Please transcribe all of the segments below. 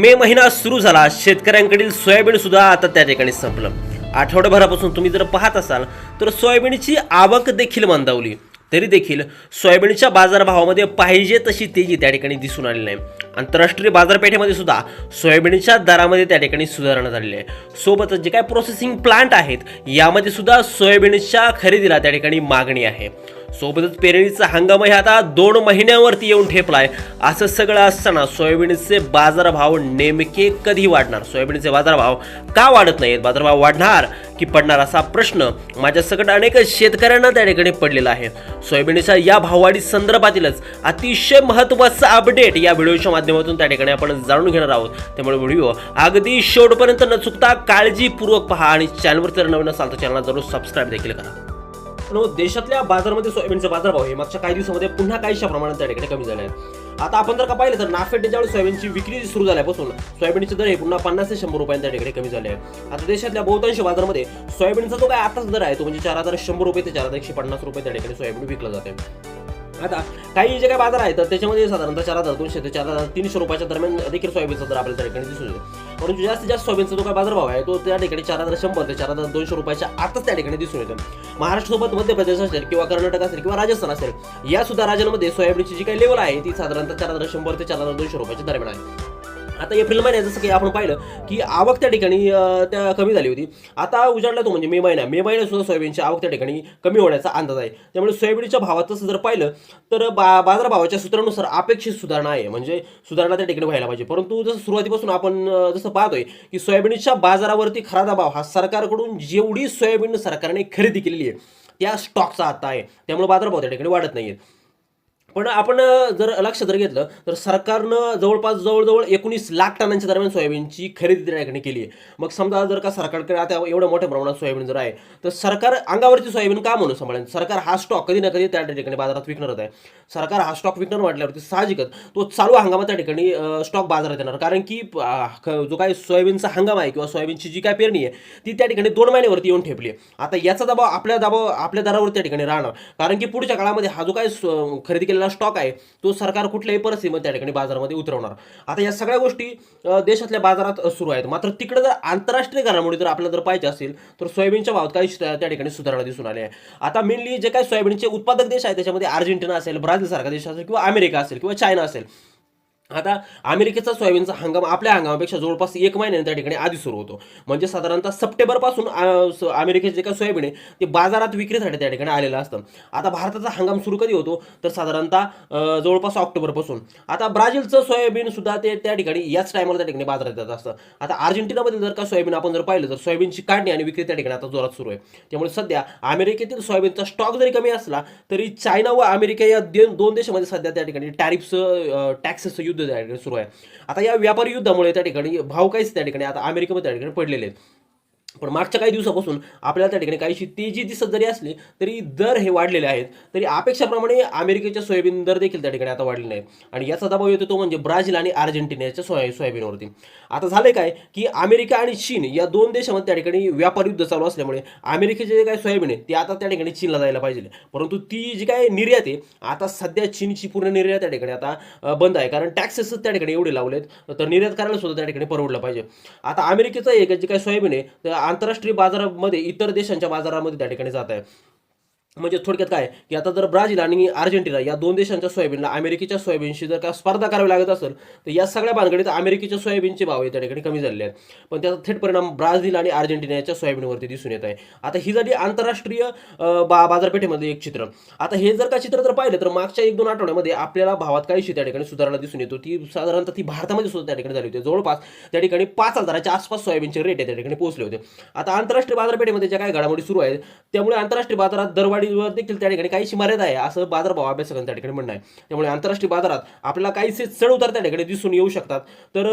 मे महिना सुरू झाला शेतकऱ्यांकडील सोयाबीन सुद्धा आता त्या ठिकाणी संपलं. आठवड्याभरापासून तुम्ही जर पाहत असाल तर सोयाबीनची आवक देखील मंदावली. तरी देखील सोयाबीनच्या बाजारभावामध्ये पाहिजे तशी तेजी त्या ठिकाणी दिसून आली नाही. आंतरराष्ट्रीय बाजारपेठेमध्ये सुद्धा सोयाबीनच्या दरामध्ये त्या ठिकाणी सुधारणा झालेली आहे. सोबतच जे काय प्रोसेसिंग प्लांट आहेत यामध्ये सुद्धा सोयाबीनच्या खरेदीला त्या ठिकाणी मागणी आहे. सोबतच पेरणीचा हंगामही आता दोन महिन्यावरती येऊन ठेपलाय. असं सगळं असताना सोयाबीनचे बाजारभाव नेमके कधी वाढणार? सोयाबीनचे बाजारभाव का वाढत नाहीत बाजारभाव वाढणार की पडणार असा प्रश्न माझ्यासकट अनेक शेतकऱ्यांना त्या ठिकाणी पडलेला आहे. सोयाबीनच्या या भाववाढी संदर्भातीलच अतिशय महत्त्वाचं अपडेट या व्हिडिओच्या माध्यमातून त्या ठिकाणी आपण जाणून घेणार आहोत. त्यामुळे व्हिडिओ अगदी शेवटपर्यंत न चुकता काळजीपूर्वक पहा आणि चॅनलवर जर नवीन असाल तर चॅनलला जरूर सबस्क्राईब देखील करा. मित्रांनो देशातल्या बाजारामध्ये बाजार बाजारभाव हे मागच्या काही दिवसामध्ये पुन्हा काहीशा प्रमाणात त्या ठिकाणी कमी झाले आहेत. आता आपण जर का पाहिलं तर नाफेट ज्यावेळी सोयाबीनची विक्री सुरू झाल्यापासून सोयाबीनचे दर हे पुन्हा पन्नास ते शंभर रुपयांनी त्या ठिकाणी कमी झाले आहे आता देशातल्या बहुतांश बाजारामध्ये सोयाबीनचा जो काय आताच दर आहे तो म्हणजे चार हजार शंभर रुपये ते चार हजार एकशे पन्नास रुपये त्या ठिकाणी सोयाबीन विकलं जाते आता काही जे काही बाजार आहेत तर त्याच्यामध्ये साधारणतः चार हजार दोनशे ते चार हजार तीनशे रुपयाच्या दरम्यान देखील सोयाबीनचा दर आपल्याला त्या ठिकाणी दिसून येतो. परंतु जास्तीत जास्त सोयाबीनचा जो काय बाजारभाव आहे तो त्या ठिकाणी चार हजार शंभर ते चार हजार दोनशे रुपयाच्या आताच त्या ठिकाणी दिसून येतो. महाराष्ट्रासोबत मध्य प्रदेश असेल किंवा कर्नाटक असेल किंवा राजस्थान असेल या सुद्धा राज्यांमध्ये सोयाबीनची जी काही लेवल आहे ती साधारणतः चार हजार शंभर ते चार हजार दोनशे रुपयाच्या दरम्यान आहे. आता एप्रिल महिन्यात जसं की आपण पाहिलं की आवक त्या ठिकाणी त्या कमी झाली होती. आता उजाडला तो म्हणजे मे महिना. मे महिन्यात सुद्धा सोयाबीनची आवक त्या ठिकाणी कमी होण्याचा अंदाज आहे. त्यामुळे सोयाबीनच्या भावात तसं जर पाहिलं तर बा बाजारभावाच्या सूत्रानुसार अपेक्षित सुधारणा आहे. म्हणजे सुधारणा त्या ठिकाणी व्हायला पाहिजे. परंतु जसं सुरुवातीपासून आपण जसं पाहतोय की सोयाबीनच्या बाजारावरती खरा दबाव हा सरकारकडून जेवढी सोयाबीन सरकारने खरेदी केलेली आहे त्या स्टॉकचा आता आहे. त्यामुळे बाजारभाव त्या ठिकाणी वाढत नाही आहे पण आपण जर लक्ष जर घेतलं तर सरकारनं जवळपास जवळजवळ एकोणीस लाख टनांच्या दरम्यान सोयाबीनची खरेदी त्या ठिकाणी केली आहे. मग समजा जर का सरकारकडे आता एवढ्या मोठ्या प्रमाणात सोयाबीन जर आहे तर सरकार अंगावरची सोयाबीन का म्हणून सांभाळेल? सरकार हा स्टॉक कधी ना कधी त्या ठिकाणी बाजारात विकणारच आहे. सरकार हा स्टॉक विकणार म्हटल्यावरती साहजिकच तो चालू हंगामात त्या ठिकाणी स्टॉक बाजारात येणार. कारण की जो काही सोयाबीनचा हंगाम आहे किंवा सोयाबीनची जी काय पेरणी आहे ती त्या ठिकाणी दोन महिन्यावरती येऊन ठेपली आहे. आता याचा दबाव आपल्या दबाव आपल्या दरावर त्या ठिकाणी राहणार. कारण की पुढच्या काळामध्ये हा जो काय सो- खरेदी केलेला स्टॉक आहे तो सरकार कुठल्याही परिस्थितीमध्ये त्या ठिकाणी बाजारामध्ये उतरवणार. आता या सगळ्या गोष्टी देशातल्या बाजारात सुरू आहेत. मात्र तिकडे जर आंतरराष्ट्रीय घडामोडी जर आपल्याला जर पाहिजे असेल तर सोयाबीनच्या भावात काही त्या त्या ठिकाणी सुधारणा दिसून आली आहे. आता मेनली जे काही सोयाबीनचे उत्पादक देश आहेत त्याच्यामध्ये अर्जेंटिना असेल ब्राझील सारखा देश असेल किंवा अमेरिका असेल किंवा चायना असेल आता अमेरिकेचा सोयाबीनचा हंगाम आपल्या हंगामापेक्षा जवळपास एक महिन्याने त्या ठिकाणी आधी सुरू होतो. म्हणजे साधारणतः सप्टेंबरपासून अमेरिकेचे जे काही सोयाबीन आहे ते बाजारात विक्रीसाठी त्या ठिकाणी आलेलं असतं. आता भारताचा हंगाम सुरू कधी होतो? तर साधारणतः जवळपास ऑक्टोबरपासून आता ब्राझीलचं सोयाबीन सुद्धा ते त्या ठिकाणी याच टायमाला त्या ठिकाणी बाजारात येत असतं. आता अर्जेंटिनामध्ये जर का सोयाबीन आपण जर पाहिलं तर सोयाबीनची काढणी आणि विक्री त्या ठिकाणी आता जोरात सुरू आहे. त्यामुळे सध्या अमेरिकेतील सोयाबीनचा स्टॉक जरी कमी असला तरी चायना व अमेरिका या दे- दोन देशामध्ये सध्या त्या ठिकाणी टॅरिफचं टॅक्सेस युद्ध त्या ठिकाणी सुरू आहे. आता या व्यापारी युद्धामुळे त्या ठिकाणी भाव काहीच त्या ठिकाणी आता अमेरिकेमध्ये त्या ठिकाणी पडलेले आहेत. पण मागच्या काही दिवसापासून आपल्याला त्या ठिकाणी काहीशी तेजी दिसत जरी असली तरी दर हे वाढलेले आहेत. तरी अपेक्षाप्रमाणे अमेरिकेच्या सोयाबीन दर देखील त्या ठिकाणी आता वाढलेले आहेत. आणि याचा दबाव येतो तो म्हणजे ब्राझील आणि अर्जेंटिनाच्या सोया सोयाबीनवरती. आता झालंय काय की अमेरिका आणि चीन या दोन देशामध्ये त्या ठिकाणी व्यापार युद्ध चालू असल्यामुळे अमेरिकेचे जे काय सोयाबीन आहे ते आता त्या ठिकाणी चीनला जायला पाहिजे. परंतु ती जी काय निर्यात आहे आता सध्या चीनची पूर्ण निर्यात त्या ठिकाणी आता बंद आहे. कारण टॅक्सेस त्या ठिकाणी एवढे लावलेत तर निर्यात करायला सुद्धा त्या ठिकाणी परवडलं पाहिजे. आता अमेरिकेचं एक जे काय सोयाबीन आहे तर आंतरराष्ट्रीय बाजारामध्ये इतर देशांच्या बाजारामध्ये त्या ठिकाणी जात आहे. म्हणजे थोडक्यात काय की आता जर ब्राझील आणि अर्जेंटिना या दोन देशांच्या सोयाबीनला अमेरिकेच्या सोयाबीनशी जर का स्पर्धा करावी लागत असेल तर या सगळ्या भानगडीत अमेरिकेच्या सोयाबीनचे भाव त्या ठिकाणी कमी झालेले आहेत. पण त्याचा थेट परिणाम ब्राझील आणि अर्जेंटिनाच्या सोयाबीनवरती दिसून येत आहे. आता ही झाली आंतरराष्ट्रीय बा बाजारपेठेमध्ये एक चित्र. आता हे जर का चित्र जर पाहिलं तर मागच्या एक दोन आठवड्यामध्ये आपल्याला भावात काहीशी त्या ठिकाणी सुधारणा दिसून येतो ती साधारणतः ती भारतामध्ये सुद्धा त्या ठिकाणी झाली होती. जवळपास त्या ठिकाणी पाच हजाराच्या आसपास सोयाबीनचे रेट आहे त्या ठिकाणी पोहोचले होते. आता आंतरराष्ट्रीय बाजारपेठेमध्ये ज्या काही घडामोडी सुरू आहेत त्यामुळे आंतरराष्ट्रीय बाजारात वाढीवर देखील त्या ठिकाणी काहीशी मर्यादा आहे. असं बाजारभाव अभ्यासकांचं त्या ठिकाणी म्हणणं आहे. त्यामुळे आंतरराष्ट्रीय बाजारात आपल्याला काहीसे चढ उतार त्या ठिकाणी दिसून येऊ शकतात. तर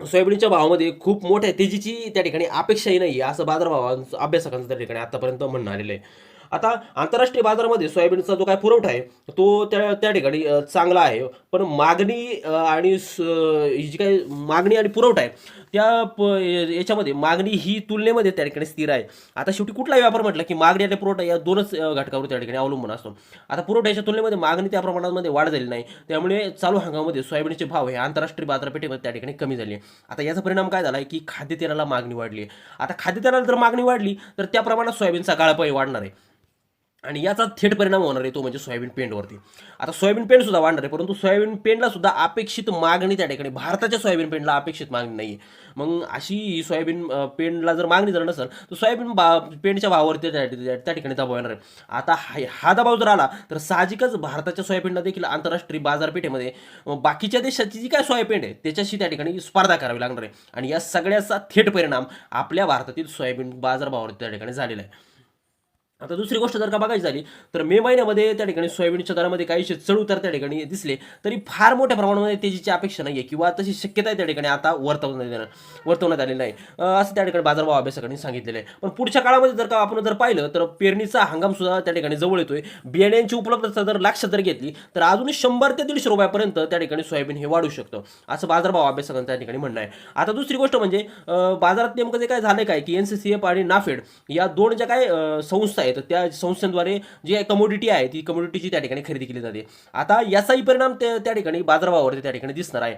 सोयाबीनच्या भावामध्ये खूप मोठ्या तेजीची त्या ठिकाणी अपेक्षाही नाही असं बाजारभाव अभ्यासकांचं त्या ठिकाणी आतापर्यंत म्हणणं आलेलं आहे. आता आंतरराष्ट्रीय बाजारामध्ये सोयाबीनचा जो काय पुरवठा आहे तो त्या त्या ठिकाणी चांगला आहे. पण मागणी आणि जी काही मागणी आणि पुरवठा आहे त्या प याच्यामध्ये मागणी ही तुलनेमध्ये त्या ठिकाणी स्थिर आहे. आता शेवटी कुठलाही व्यापार म्हटलं की मागणी आणि पुरवठा या दोनच घटकावर त्या ठिकाणी अवलंबून असतो. आता पुरवठ्याच्या तुलनेमध्ये मागणी त्या प्रमाणामध्ये वाढ झाली नाही. त्यामुळे चालू हंगामामध्ये सोयाबीनचे भाव हे आंतरराष्ट्रीय बाजारपेठेमध्ये त्या ठिकाणी कमी झाले. आता याचा परिणाम काय झाला आहे की खाद्यतेलाला मागणी वाढली आहे. आता खाद्यतेलाला जर मागणी वाढली तर त्या प्रमाणात सोयाबीनचा गाळपाही वाढणार आहे. आणि याचा थेट परिणाम होणार आहे तो म्हणजे सोयाबीन पेंटवरती. आता सोयाबीन पेंट सुद्धा वाढणार आहे परंतु सोयाबीन पेंटला सुद्धा अपेक्षित मागणी त्या ठिकाणी. भारताच्या सोयाबीन पेंटला अपेक्षित मागणी नाही आहे मग अशी सोयाबीन अं, पेंटला जर मागणी जर नसेल तर सोयाबीन बा पेंटच्या भावावरती त्या त्या- ठिकाणी दबाव येणार आहे. आता हा हा दबाव जर आला तर साहजिकच भारताच्या सोयाबीनला देखील आंतरराष्ट्रीय बाजारपेठेमध्ये बाकीच्या देशाची जी काय सोयाबीन आहे त्याच्याशी त्या ठिकाणी स्पर्धा करावी लागणार आहे. आणि या सगळ्याचा थेट परिणाम आपल्या भारतातील सोयाबीन बाजारभावावरती त्या ठिकाणी झालेला आहे. आता दुसरी गोष्ट जर का बघायची झाली तर मे महिन्यामध्ये त्या ठिकाणी सोयाबीनच्या दरामध्ये काहीशे चढ उतार त्या ठिकाणी दिसले तरी फार मोठ्या प्रमाणामध्ये तेजीची अपेक्षा नाही आहे किंवा तशी शक्यता आहे त्या ठिकाणी आता वर्तवण्यात येणार वर्तवण्यात आलेली नाही. असं त्या ठिकाणी बाजारभाव अभ्यासकांनी सांगितलेलं आहे. पण पुढच्या काळामध्ये जर का आपण जर पाहिलं तर पेरणीचा हंगाम सुद्धा त्या ठिकाणी जवळ येतोय. बियाण्यांची उपलब्धता जर लक्षात जर घेतली तर अजून शंभर ते दीडशे रुपयापर्यंत त्या ठिकाणी सोयाबीन हे वाढू शकतं असं बाजारभाव अभ्यासकांचं त्या ठिकाणी म्हणणं आहे. आता दुसरी गोष्ट म्हणजे बाजारात नेमकं जे काय झालं काय की एन सी सी एफ आणि नाफेड या दोन ज्या काय संस्था आहेत तर त्या संस्थांद्वारे जी कमोडिटी आहे ती कमोडिटीची त्या ठिकाणी खरेदी केली जाते. आता याचाही परिणाम त्या त्या ठिकाणी बाजारभावावरती त्या ठिकाणी दिसणार आहे.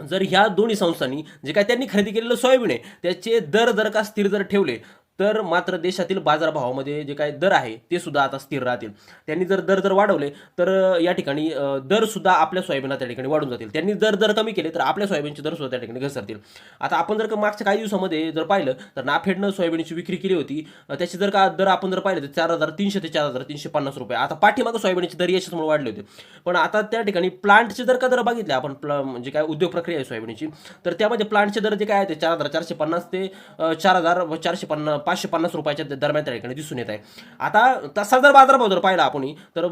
जर ह्या दोन्ही संस्थांनी जे काय त्यांनी खरेदी केलेलं सोयाबीन आहे त्याचे दर जर का स्थिर जर ठेवले तर मात्र देशातील बाजारभावामध्ये जे काय दर आहे ते सुद्धा आता स्थिर राहतील. त्यांनी जर दर जर वाढवले तर या ठिकाणी दर सुद्धा आपल्या सोयाबीनला त्या ठिकाणी वाढून जातील. त्यांनी जर दर कमी केले तर आपल्या सोयाबीनचे दर सुद्धा त्या ठिकाणी घसरतील. आता आपण जर का मागच्या काही दिवसामध्ये जर पाहिलं तर नाफेडनं सोयाबीनची विक्री केली होती. त्याचे त्याची जर का दर आपण जर पाहिलं तर चार हजार तीनशे ते चार हजार तीनशे पन्नास रुपये. आता पाठीमागं सोयाबीनचे दर याच्यामुळे वाढले होते. पण आता त्या ठिकाणी प्लांटचे जर का दर बघितले आपण प्ल- म्हणजे काय उद्योग प्रक्रिया आहे सोयाबीनची तर त्यामध्ये प्लांटचे दर जे काय आहे ते चार हजार चारशे पन्नास ते चार हजार व चारशे पन्नास पाचशे पन्नास रुपयाच्या दरम्यान त्या ठिकाणी दिसून येत आहे. आता तसा जर बाजारभाव जर पाहिला आपण तर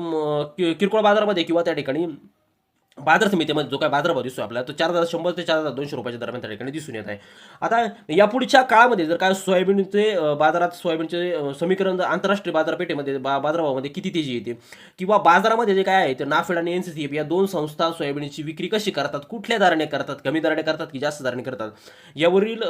किरकोळ बाजारामध्ये किंवा त्या ठिकाणी बाजार समितीमध्ये जो काय बाजारभाव दिसतो आपल्याला तो चार हजार शंभर ते चार हजार दोनशे रुपयाच्या दरम्यान त्या ठिकाणी दिसून येत आहे. आता या पुढच्या काळामध्ये जर काय सोयाबीनचे बाजारात सोयाबीनचे समीकरण आंतरराष्ट्रीय बाजारपेठेमध्ये बा बाजारभावामध्ये किती तेजी येते? किंवा बाजारामध्ये जे काय आहे ते नाफेड आणि एन सी सी या दोन संस्था सोयाबीनची विक्री कशी करतात कुठल्या दराने करतात कमी दराने करतात की जास्त दराने करतात? यावरील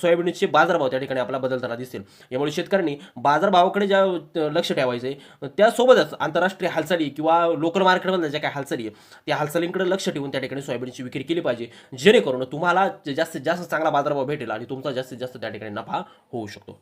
सोयाबीनचे बाजारभाव त्या ठिकाणी आपल्याला बदलताना दिसतील यामुळे शेतकऱ्यांनी बाजारभावाकडे ज्या लक्ष ठेवायचं आहे त्यासोबतच आंतरराष्ट्रीय हालचाली किंवा लोकल मार्केटमधल्या ज्या काय हालचाली आहे त्या हालचालींकडे लक्ष ठेवून त्या ठिकाणी सोयाबीनची विक्री केली पाहिजे. जेणेकरून तुम्हाला जास्तीत जास्त चांगला बाजारभाव भेटेल आणि तुमचा जास्तीत जास्त त्या ठिकाणी नफा होऊ शकतो.